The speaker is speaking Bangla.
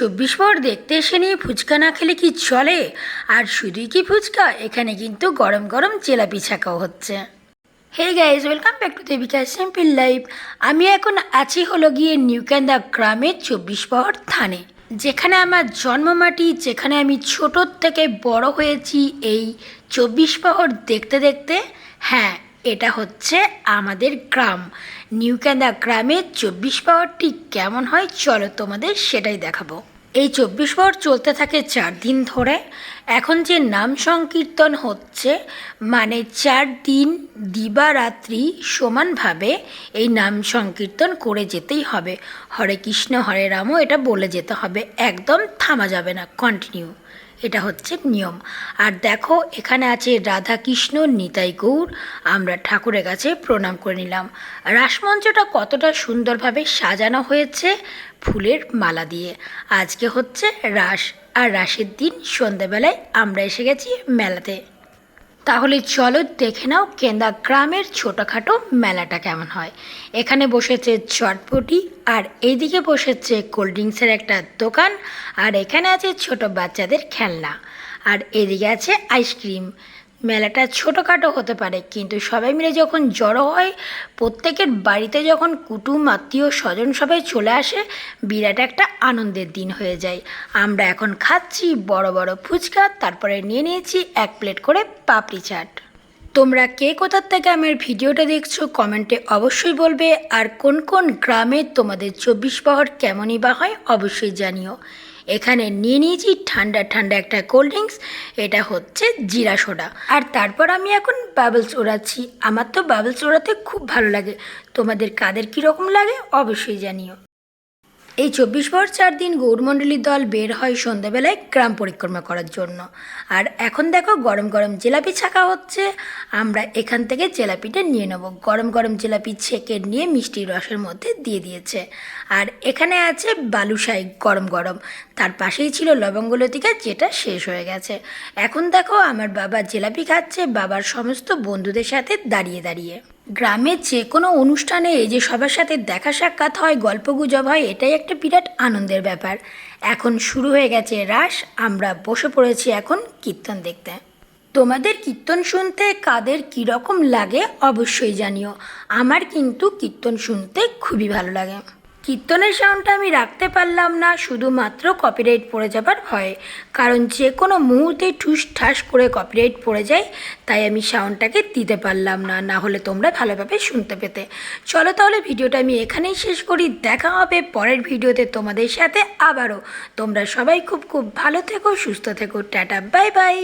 চব্বিশ পর দেখতে এসে নিয়ে ফুচকা না খেলে কি চলে? আর শুধুই কি ফুচকা? এখানে কিন্তু গরম গরম জিলাপি ছাকাও হচ্ছে। Hey guys welcome back to Debika simple life আমি এখন আছি হলো গিয়ে নিউক্যান্দা গ্রামের চব্বিশ পর থানে, যেখানে আমার জন্মমাটি যেখানে আমি ছোটোর থেকে বড় হয়েছি এই চব্বিশ প্রহর দেখতে দেখতে। হ্যাঁ এটা হচ্ছে আমাদের গ্রাম। নিউ ক্যান্দা গ্রামের চব্বিশ পাওয়ারটি কেমন হয় চলো তোমাদের সেটাই দেখাবো। এই চব্বিশ পাওয়ার চলতে থাকে চার দিন ধরে। এখন যে নাম সংকীর্তন হচ্ছে মানে চার দিন দিবারাত্রি সমানভাবে এই নাম সংকীর্তন করে যেতেই হবে। হরে কৃষ্ণ, হরে রামও এটা বলে যেতে হবে। একদম থামা যাবে না কন্টিনিউ এটা হচ্ছে নিয়ম। আর দেখো, এখানে আছে রাধা কৃষ্ণ নিতাই গৌর। আমরা ঠাকুরের কাছে প্রণাম করে নিলাম। রাসমঞ্চটা কতটা সুন্দরভাবে সাজানো হয়েছে ফুলের মালা দিয়ে। আজকে হচ্ছে রাস, আর রাসের দিন সন্ধ্যাবেলায় আমরা এসে গেছি মেলাতে। তাহলে চলো দেখে নাও কেন্দা গ্রামের ছোটোখাটো মেলাটা কেমন হয়। এখানে বসেছে চটপটি আর এইদিকে বসেছে কোল্ড ড্রিঙ্কসের একটা দোকান আর এখানে আছে ছোট বাচ্চাদের খেলনা। আর এদিকে আছে আইসক্রিম। মেলাটা ছোটোখাটো হতে পারে, কিন্তু সবাই মিলে যখন জড়ো হয়, প্রত্যেকের বাড়িতে যখন কুটুম, আত্মীয়, স্বজন সবাই চলে আসে, বিরাট একটা আনন্দের দিন হয়ে যায়। আমরা এখন খাচ্ছি বড় বড় ফুচকা, তারপরে নিয়ে নিয়েছি এক প্লেট করে পাপড়ি চাট। তোমরা কে কোথার থেকে আমার ভিডিওটা দেখছ, কমেন্টে অবশ্যই বলবে। আর কোন কোন গ্রামে তোমাদের চব্বিশ প্রহর কেমনই বা হয়, অবশ্যই জানিও। এখানে নিয়ে নিয়েছি ঠান্ডা ঠান্ডা একটা কোল্ড ড্রিঙ্কস এটা হচ্ছে জিরা সোডা। আর তারপর আমি এখন বাবলস ওড়াচ্ছি। আমার তো বাবলস ওড়াতে খুব ভালো লাগে। তোমাদের কাদের কীরকম লাগে অবশ্যই জানিও। এই চব্বিশ পর চার দিন গৌরমণ্ডলীর দল বের হয় সন্ধ্যাবেলায় গ্রাম পরিক্রমা করার জন্য। আর এখন দেখো গরম গরম জিলাপি ছাকা হচ্ছে, আমরা এখান থেকে জিলাপিটা নিয়ে নেব। গরম গরম জিলাপি ছেঁকে নিয়ে মিষ্টি রসের মধ্যে দিয়ে দিয়েছে। আর এখানে আছে বালুশাই গরম গরম। তার পাশেই ছিল লবঙ্গলতিকা যেটা শেষ হয়ে গেছে। এখন দেখো আমার বাবা জিলাপি খাচ্ছে, বাবার সমস্ত বন্ধুদের সাথে দাঁড়িয়ে দাঁড়িয়ে। গ্রামের যে কোনো অনুষ্ঠানে যে সবার সাথে দেখা সাক্ষাৎ হয়, গল্প গুজব হয়, এটাই একটা বিরাট আনন্দের ব্যাপার। এখন শুরু হয়ে গেছে রাস আমরা বসে পড়েছি এখন কীর্তন দেখতে। তোমাদের কীর্তন শুনতে কাদের কীরকম লাগে অবশ্যই জানিও। আমার কিন্তু কীর্তন শুনতে খুবই ভালো লাগে। কীর্তনের সাউন্ডটা আমি রাখতে পারলাম না, শুধুমাত্র কপিরাইট পড়ে যাবার ভয়ে। কারণ যে কোনো মুহূর্তে ঠুস ঠাস করে কপিরাইট পড়ে যায়, তাই আমি সাউন্ডটাকে দিতে পারলাম না না হলে তোমরা ভালোভাবে শুনতে পেতে। চলো তাহলে ভিডিওটা আমি এখানেই শেষ করি, দেখা হবে পরের ভিডিওতে তোমাদের সাথে আবারও। তোমরা সবাই খুব খুব ভালো থেকো, সুস্থ থেকো, টাটা বাই বাই